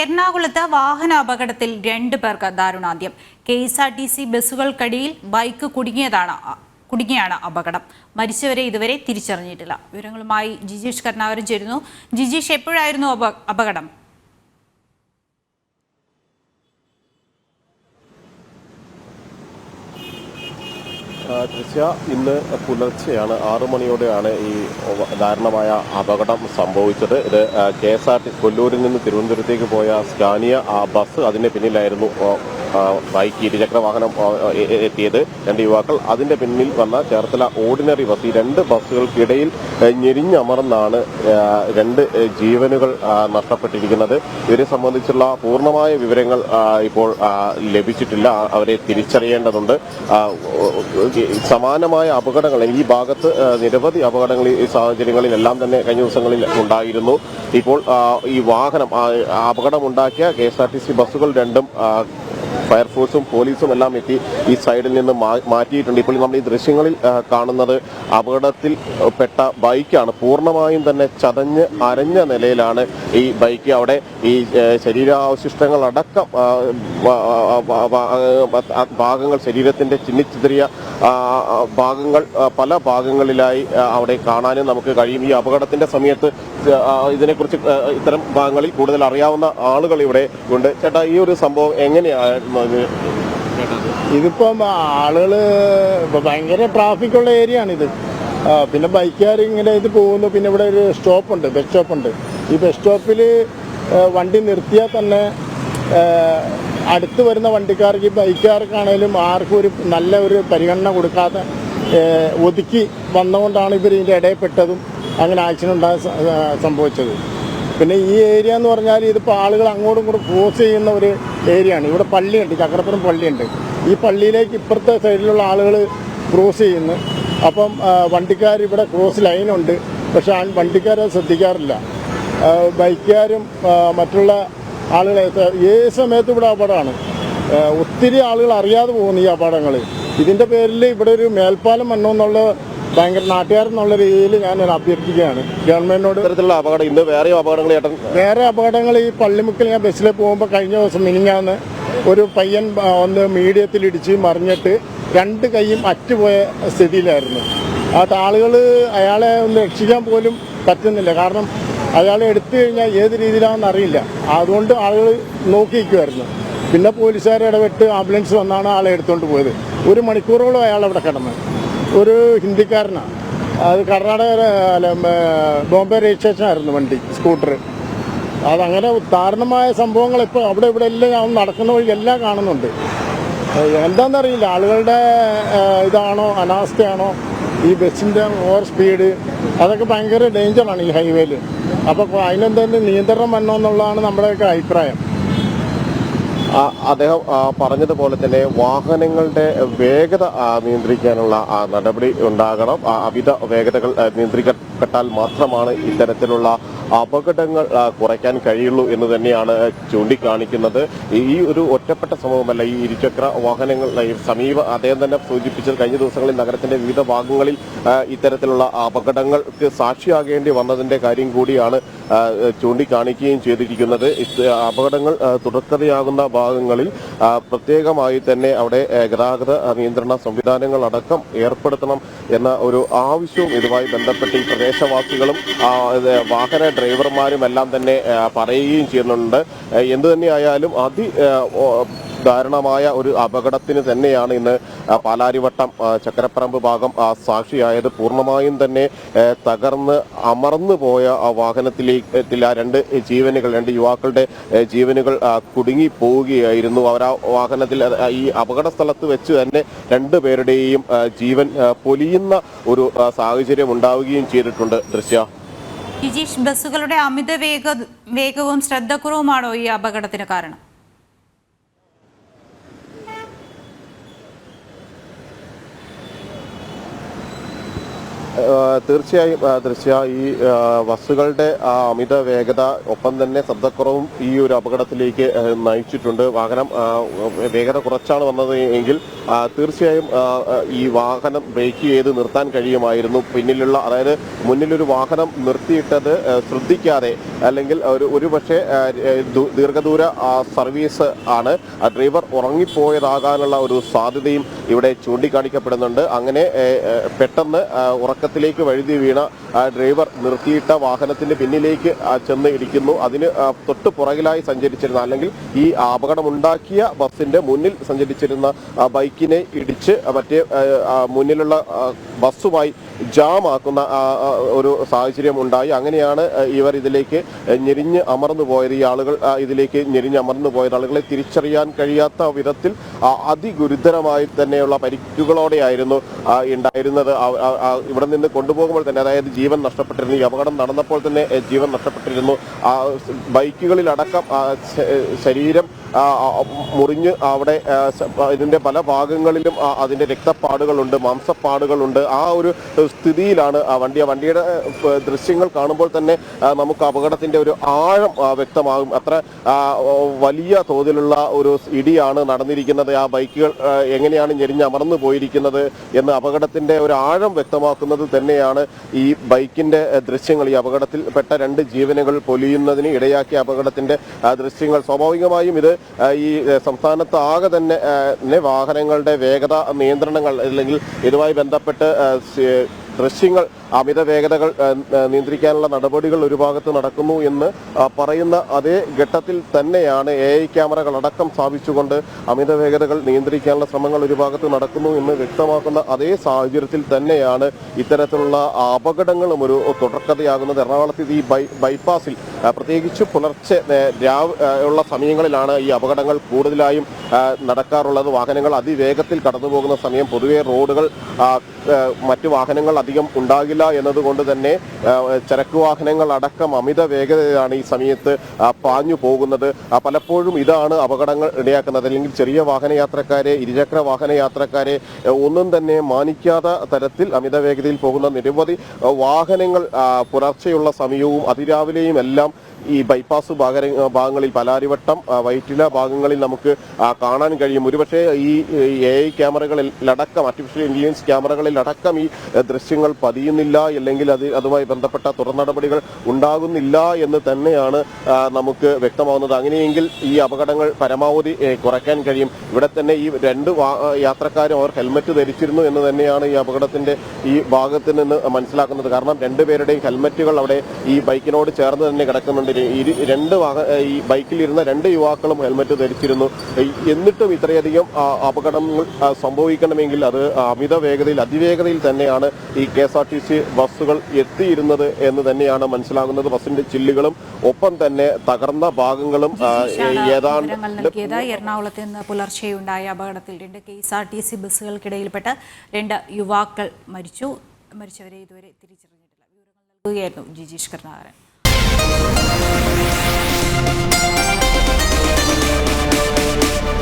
എറണാകുളത്ത് വാഹന അപകടത്തിൽ രണ്ട് പേർക്ക് ദാരുണാന്ത്യം. K S R T C ബസ്സുകൾക്കടിയിൽ bike കുടുങ്ങിയതാണ് കുടുങ്ങിയാണ് അപകടം. മരിച്ചവരെ ഇതുവരെ തിരിച്ചറിഞ്ഞിട്ടില്ല. വിവരങ്ങളുമായി ജിജീഷ് കരുണാകരൻ ചേരുന്നു. ജിജീഷ് എപ്പോഴായിരുന്നു അപകടം? ദൃശ്യ ഇന്ന് പുലർച്ചെയാണ് ആറു മണിയോടെയാണ് ഈ ദാരുണമായ അപകടം സംഭവിച്ചത്. ഇത് കെ എസ് ആർ ടി കൊല്ലൂരിൽ നിന്ന് തിരുവനന്തപുരത്തേക്ക് പോയ സ്കാനിയ ബസ് അതിന്റെ പിന്നിലായിരുന്നു. ബൈക്ക് ഇരുചക്ര വാഹനം എത്തിയത് രണ്ട് യുവാക്കൾ. അതിന്റെ പിന്നിൽ വന്ന ചേർത്തല ഓർഡിനറി ബസ് ഈ രണ്ട് ബസ്സുകൾക്കിടയിൽ ഞെരിഞ്ഞമർന്നാണ് രണ്ട് ജീവനുകൾ നഷ്ടപ്പെട്ടിരിക്കുന്നത്. ഇവരെ സംബന്ധിച്ചുള്ള പൂർണമായ വിവരങ്ങൾ ഇപ്പോൾ ലഭിച്ചിട്ടില്ല. അവരെ തിരിച്ചറിയേണ്ടതുണ്ട്. സമാനമായ അപകടങ്ങൾ ഈ ഭാഗത്ത് നിരവധി അപകടങ്ങൾ ഈ സാഹചര്യങ്ങളിലെല്ലാം തന്നെ കഴിഞ്ഞ ദിവസങ്ങളിൽ ഉണ്ടായിരുന്നു. ഇപ്പോൾ ഈ വാഹനം അപകടമുണ്ടാക്കിയ K S R T C ബസ്സുകൾ രണ്ടും ഫയർഫോഴ്സും പോലീസും എല്ലാം എത്തി ഈ സൈഡിൽ നിന്ന് മാറ്റിയിട്ടുണ്ട്. ഇപ്പോൾ നമ്മൾ ഈ ദൃശ്യങ്ങളിൽ കാണുന്നത് അപകടത്തിൽ പെട്ട ബൈക്കാണ്. പൂർണമായും തന്നെ ചതഞ്ഞ് അരഞ്ഞ നിലയിലാണ് ഈ ബൈക്ക്. അവിടെ ഈ ശരീരാവശിഷ്ടങ്ങളടക്കം ഭാഗങ്ങൾ ആ, ആ, ഭാഗങ്ങൾ പല ഭാഗങ്ങളിലായി അവിടെ കാണാനും നമുക്ക് കഴിയും. ഈ അപകടത്തിന്റെ സമയത്ത് ഇതിനെക്കുറിച്ച് ഇത്തരം ഭാഗങ്ങളിൽ കൂടുതൽ അറിയാവുന്ന ആളുകൾ ഇവിടെ ഉണ്ട്. ചേട്ടാ ഈ ഒരു സംഭവം കേട്ടത് ഇതിപ്പം ആളുകൾ ഇപ്പൊ ഭയങ്കര ട്രാഫിക് ഉള്ള ഏരിയ ആണിത് പിന്നെ ബൈക്കുകാർ ഇങ്ങനെ ഇത് പോകുന്നു. പിന്നെ ഇവിടെ ഒരു സ്റ്റോപ്പ് ഉണ്ട് ബസ് സ്റ്റോപ്പ് ഉണ്ട് ഈ ബസ് സ്റ്റോപ്പിൽ വണ്ടി നിർത്തിയാൽ തന്നെ അടുത്ത് വരുന്ന വണ്ടിക്കാർക്ക് ബൈക്കുകാർക്കാണേലും ആർക്കും ഒരു നല്ല ഒരു പരിഗണന കൊടുക്കാതെ ഒതുക്കി വന്നുകൊണ്ടാണ് ഇവർ ഇതിന്റെ ഇടയിൽപ്പെട്ടതും അങ്ങനെ ആക്സിഡന്റ് ഉണ്ടായ സ- സംഭവിച്ചത്. പിന്നെ ഈ ഏരിയ എന്ന് പറഞ്ഞാൽ ഇതിപ്പോൾ ആളുകൾ അങ്ങോട്ടും ഇങ്ങോട്ടും ക്രോസ് ചെയ്യുന്ന ഒരു ഏരിയ ആണ്. ഇവിടെ പള്ളിയുണ്ട് ചക്രപ്പുറം പള്ളിയുണ്ട്. ഈ പള്ളിയിലേക്ക് ഇപ്പുറത്തെ സൈഡിലുള്ള ആളുകൾ ക്രോസ് ചെയ്യുന്നു. അപ്പം വണ്ടിക്കാർ ഇവിടെ ക്രോസ് ലൈനുണ്ട് പക്ഷെ ആ വണ്ടിക്കാരെ ശ്രദ്ധിക്കാറില്ല. ബൈക്കുകാരും മറ്റുള്ള ആളുകളെ ഏത് സമയത്തും ഇവിടെ അപകടമാണ്. ഒത്തിരി ആളുകൾ അറിയാതെ പോകുന്നു ഈ അപകടങ്ങൾ ഇതിന്റെ പേരിൽ ഇവിടെ ഒരു മേൽപ്പാലം വരണമെന്നുള്ള ഭയങ്കര നാട്ടുകാരെന്നുള്ള രീതിയിൽ ഞാൻ അഭ്യർത്ഥിക്കുകയാണ്. ഗവൺമെന്റിനോട് ഇത്തരത്തിലുള്ള അപകടം ഇന്ന് വേറെയും അപകടങ്ങൾ വേറെ അപകടങ്ങൾ ഈ പള്ളിമുക്കിൽ ഞാൻ ബസ്സിൽ പോകുമ്പോൾ കഴിഞ്ഞ ദിവസം മിനിഞ്ഞാന്ന് ഒരു പയ്യൻ ഒന്ന് മീഡിയത്തിൽ ഇടിച്ച് മറിഞ്ഞിട്ട് രണ്ട് കൈയും അറ്റുപോയ സ്ഥിതിയിലായിരുന്നു. ആ ആളുകൾ അയാളെ ഒന്ന് രക്ഷിക്കാൻ പോലും പറ്റുന്നില്ല. കാരണം അയാളെ എടുത്തു കഴിഞ്ഞാൽ ഏത് രീതിയിലാണെന്ന് അറിയില്ല. അതുകൊണ്ട് ആളുകൾ നോക്കിയിരിക്കുമായിരുന്നു പിന്നെ പോലീസുകാർ ഇടപെട്ട് ആംബുലൻസ് വന്നാണ് ആളെ എടുത്തുകൊണ്ട് പോയത്. ഒരു മണിക്കൂറോളം അയാൾ അവിടെ കിടന്ന്. ഒരു ഹിന്ദിക്കാരനാണ് അത് കർണാടക ബോംബെ രജിസ്ട്രേഷൻ ആയിരുന്നു വണ്ടി സ്കൂട്ടർ അതങ്ങനെ ദാരുണമായ സംഭവങ്ങൾ ഇപ്പോൾ അവിടെ ഇവിടെ എല്ലാം നടക്കുന്ന വഴി എല്ലാം കാണുന്നുണ്ട്. എന്താണെന്നറിയില്ല ആളുകളുടെ ഇതാണോ അനാസ്ഥയാണോ ഈ ബസ്സിന്റെ ഓവർ സ്പീഡ് അതൊക്കെ ഭയങ്കര ഡേഞ്ചറാണ് ഈ ഹൈവേയിൽ അപ്പോൾ അതിനെന്തെങ്കിലും നിയന്ത്രണം വരണമെന്നുള്ളതാണ് നമ്മുടെയൊക്കെ അഭിപ്രായം. അദ്ദേഹം പറഞ്ഞതുപോലെ തന്നെ വാഹനങ്ങളുടെ വേഗത നിയന്ത്രിക്കാനുള്ള നടപടി ഉണ്ടാകണം. അവിധ വേഗതകൾ നിയന്ത്രിക്കപ്പെട്ടാൽ മാത്രമാണ് ഇത്തരത്തിലുള്ള അപകടങ്ങൾ കുറയ്ക്കാൻ കഴിയുള്ളൂ എന്ന് തന്നെയാണ് ചൂണ്ടിക്കാണിക്കുന്നത്. ഈ ഒരു ഒറ്റപ്പെട്ട സംഭവമല്ല ഈ ഇരുചക്ര വാഹനങ്ങൾ സമീപ അദ്ദേഹം തന്നെ സൂചിപ്പിച്ചത് കഴിഞ്ഞ ദിവസങ്ങളിൽ നഗരത്തിന്റെ വിവിധ ഭാഗങ്ങളിൽ ഇത്തരത്തിലുള്ള അപകടങ്ങൾക്ക് സാക്ഷിയാകേണ്ടി വന്നതിന്റെ കാര്യം കൂടിയാണ് ചൂണ്ടിക്കാണിക്കുകയും ചെയ്തിരിക്കുന്നത്. അപകടങ്ങൾ തുടർക്കഥയാകുന്ന ഭാഗങ്ങളിൽ പ്രത്യേകമായി തന്നെ അവിടെ ഗതാഗത നിയന്ത്രണ സംവിധാനങ്ങൾ അടക്കം ഏർപ്പെടുത്തണം എന്ന ഒരു ആവശ്യവും ഇതുമായി ബന്ധപ്പെട്ട് ഈ പ്രദേശവാസികളും വാഹന ഡ്രൈവർമാരും എല്ലാം തന്നെ പറയുകയും ചെയ്യുന്നുണ്ട്. എന്തു തന്നെയായാലും അതി ദാരുണമായ ഒരു അപകടത്തിന് തന്നെയാണ് ഇന്ന് പാലാരിവട്ടം ചക്കരപ്പറമ്പ് ഭാഗം സാക്ഷിയായത്. പൂർണമായും തന്നെ തകർന്ന് അമർന്നു പോയ ആ വാഹനത്തിലേക്ക് രണ്ട് ജീവനുകൾ രണ്ട് യുവാക്കളുടെ ജീവനുകൾ കുടുങ്ങി പോവുകയായിരുന്നു. അവർ ആ വാഹനത്തിൽ ഈ അപകട സ്ഥലത്ത് വെച്ച് തന്നെ രണ്ടു പേരുടെയും ജീവൻ പൊലിയുന്ന ഒരു സാഹചര്യം ഉണ്ടാവുകയും ചെയ്തിട്ടുണ്ട്. ദൃശ്യ. ജിജീഷ് ബസ്സുകളുടെ അമിത വേഗ വേഗവും ശ്രദ്ധക്കുറവുമാണോ ഈ അപകടത്തിന് കാരണം? തീർച്ചയായും ദൃശ്യ ഈ ബസ്സുകളുടെ ആ അമിത വേഗത ഒപ്പം തന്നെ ശബ്ദക്കുറവും ഈ ഒരു അപകടത്തിലേക്ക് നയിച്ചിട്ടുണ്ട്. വാഹനം വേഗത കുറച്ചാണ് വന്നത് എങ്കിൽ തീർച്ചയായും ഈ വാഹനം ബ്രേക്ക് ചെയ്ത് നിർത്താൻ കഴിയുമായിരുന്നു. പിന്നിലുള്ള അതായത് മുന്നിലൊരു വാഹനം നിർത്തിയിട്ടത് ശ്രദ്ധിക്കാതെ അല്ലെങ്കിൽ ഒരു ഒരു പക്ഷേ ദീർഘദൂര സർവീസ് ആണ് ഡ്രൈവർ ഉറങ്ങിപ്പോയതാകാനുള്ള ഒരു സാധ്യതയും ഇവിടെ ചൂണ്ടിക്കാണിക്കപ്പെടുന്നുണ്ട്. അങ്ങനെ പെട്ടെന്ന് ആ, ഉറക്കത്തിലേക്ക് വഴുതി വീണ ഡ്രൈവർ നിർത്തിയിട്ട വാഹനത്തിന്റെ പിന്നിലേക്ക് ചെന്ന് ഇടിക്കുന്നു. അതിന് തൊട്ട് പുറകിലായി സഞ്ചരിച്ചിരുന്ന അല്ലെങ്കിൽ ഈ അപകടമുണ്ടാക്കിയ ബസ്സിന്റെ മുന്നിൽ സഞ്ചരിച്ചിരുന്ന ബൈക്കിനെ ഇടിച്ച് മറ്റേ മുന്നിലുള്ള ബസ്സുമായി ജാമാക്കുന്ന ഒരു സാഹചര്യം ഉണ്ടായി. അങ്ങനെയാണ് ഇവർ ഇതിലേക്ക് ഞെരിഞ്ഞ് അമർന്നു പോയത് ഈ ആളുകൾ ഇതിലേക്ക് ഞെരിഞ്ഞ് അമർന്നു പോയത് ആളുകളെ തിരിച്ചറിയാൻ കഴിയാത്ത വിധത്തിൽ അതിഗുരുതരമായി തന്നെയുള്ള പരിക്കുകളോടെയായിരുന്നു ഉണ്ടായിരുന്നത്. ഇവിടെ നിന്ന് കൊണ്ടുപോകുമ്പോൾ തന്നെ അതായത് ജീവൻ നഷ്ടപ്പെട്ടിരുന്നു. ഈ അപകടം നടന്നപ്പോൾ തന്നെ ജീവൻ നഷ്ടപ്പെട്ടിരുന്നു. ബൈക്കുകളിലടക്കം ശരീരം മുറിഞ്ഞ് അവിടെ ഇതിന്റെ പല ഭാഗങ്ങളിലും അതിന്റെ രക്തപ്പാടുകളുണ്ട് മാംസപ്പാടുകളുണ്ട്. ആ ഒരു സ്ഥിതിയിലാണ് വണ്ടി. വണ്ടിയുടെ ദൃശ്യങ്ങൾ കാണുമ്പോൾ തന്നെ നമുക്ക് അപകടത്തിന്റെ ഒരു ആഴം വ്യക്തമാകും. അത്ര വലിയ തോതിലുള്ള ഒരു ഇടിയാണ് നടന്നിരിക്കുന്നത്. ആ ബൈക്കുകൾ എങ്ങനെയാണ് ഞെരിഞ്ഞമർന്നു പോയിരിക്കുന്നത് എന്ന് അപകടത്തിന്റെ ഒരു ആഴം വ്യക്തമാക്കുന്നത് തന്നെയാണ് ഈ ബൈക്കിന്റെ ദൃശ്യങ്ങൾ. ഈ അപകടത്തിൽ പെട്ട രണ്ട് ജീവനുകൾ പൊലിയുന്നതിന് ഇടയാക്കിയ അപകടത്തിന്റെ ദൃശ്യങ്ങൾ. സ്വാഭാവികമായും ഇത് ഈ സംസ്ഥാനത്ത് ആകെ തന്നെ വാഹനങ്ങളുടെ വേഗത നിയന്ത്രണങ്ങൾ അല്ലെങ്കിൽ ഇതുമായി ബന്ധപ്പെട്ട് ദൃശ്യങ്ങൾ അമിത വേഗതകൾ നിയന്ത്രിക്കാനുള്ള നടപടികൾ ഒരു ഭാഗത്ത് നടക്കുന്നു എന്ന് പറയുന്ന അതേ ഘട്ടത്തിൽ തന്നെയാണ് എ ഐ ക്യാമറകൾ അടക്കം സ്ഥാപിച്ചുകൊണ്ട് അമിത വേഗതകൾ നിയന്ത്രിക്കാനുള്ള ശ്രമങ്ങൾ ഒരു ഭാഗത്ത് നടക്കുന്നു എന്ന് വ്യക്തമാക്കുന്ന അതേ സാഹചര്യത്തിൽ തന്നെയാണ് ഇത്തരത്തിലുള്ള അപകടങ്ങളും ഒരു തുടർക്കഥയാകുന്നത്. എറണാകുളത്ത് ഈ ബൈപ്പാസിൽ പ്രത്യേകിച്ച് പുലർച്ചെ രാവ് ഉള്ള സമയങ്ങളിലാണ് ഈ അപകടങ്ങൾ കൂടുതലായും നടക്കാറുള്ളത്. വാഹനങ്ങൾ അതിവേഗത്തിൽ കടന്നു പോകുന്ന സമയം പൊതുവെ റോഡുകൾ മറ്റു വാഹനങ്ങൾ അധികം ഉണ്ടാകില്ല. എന്നതുകൊണ്ട് തന്നെ ചരക്ക് വാഹനങ്ങൾ അടക്കം അമിത വേഗതയാണ് ഈ സമയത്ത് പാഞ്ഞു പോകുന്നത്. പലപ്പോഴും ഇതാണ് അപകടങ്ങൾ ഇടയാക്കുന്നത്. അല്ലെങ്കിൽ ചെറിയ വാഹന യാത്രക്കാരെ ഇരുചക്ര വാഹന യാത്രക്കാരെ ഒന്നും തന്നെ മാനിക്കാത്ത തരത്തിൽ അമിത വേഗതയിൽ പോകുന്ന നിരവധി വാഹനങ്ങൾ പുലർച്ചെയുള്ള സമയവും അതിരാവിലെയും എല്ലാം ഈ ബൈപ്പാസ് ഭാഗ ഭാഗങ്ങളിൽ പലാരിവട്ടം വൈറ്റില ഭാഗങ്ങളിൽ നമുക്ക് കാണാൻ കഴിയും. ഒരുപക്ഷെ ഈ എ ഐ ക്യാമറകളിലടക്കം ആർട്ടിഫിഷ്യൽ ഇന്റലിജൻസ് ക്യാമറകളിലടക്കം ഈ ദൃശ്യങ്ങൾ പതിയുന്നില്ല അല്ലെങ്കിൽ അത് അതുമായി ബന്ധപ്പെട്ട തുടർ നടപടികൾ ഉണ്ടാകുന്നില്ല എന്ന് തന്നെയാണ് നമുക്ക് വ്യക്തമാവുന്നത്. അങ്ങനെയെങ്കിൽ ഈ അപകടങ്ങൾ പരമാവധി കുറയ്ക്കാൻ കഴിയും. ഇവിടെ തന്നെ ഈ രണ്ട് യാത്രക്കാരും അവർ ഹെൽമറ്റ് ധരിച്ചിരുന്നു എന്ന് തന്നെയാണ് ഈ അപകടത്തിന്റെ ഈ ഭാഗത്ത് നിന്ന് മനസ്സിലാക്കുന്നത്. കാരണം രണ്ടുപേരുടെയും ഹെൽമറ്റുകൾ അവിടെ ഈ ബൈക്കിനോട് ചേർന്ന് തന്നെ കിടക്കുന്നുണ്ട്. ഇരു രണ്ട് വാഹ ഈ ബൈക്കിലിരുന്ന രണ്ട് യുവാക്കളും ഹെൽമറ്റ് ധരിച്ചിരുന്നു. എന്നിട്ടും ഇത്രയധികം അപകടങ്ങൾ സംഭവിക്കണമെങ്കിൽ അത് അമിത വേഗതയിൽ അതിവേഗതയിൽ തന്നെയാണ് ഈ K S R T C ബസ്സുകൾ എത്തിയിരുന്നത് എന്ന് തന്നെയാണ് മനസ്സിലാകുന്നത്. ബസ്സിന്റെ ചില്ലുകളും ഒപ്പം തന്നെ തകർന്ന ഭാഗങ്ങളും ഏതാണ്ട് എറണാകുളത്ത് നിന്ന് പുലർച്ചെയുണ്ടായ അപകടത്തിൽ രണ്ട് K S R T C ബസ്സുകൾക്കിടയിൽപ്പെട്ട രണ്ട് യുവാക്കൾ മരിച്ചു. മരിച്ചവരെ ഇതുവരെ തിരിച്ചറിഞ്ഞിട്ടില്ല. വിവരങ്ങൾ നൽകുകയായിരുന്നു ജിജീഷ് കരുണാകരൻ. Thank you.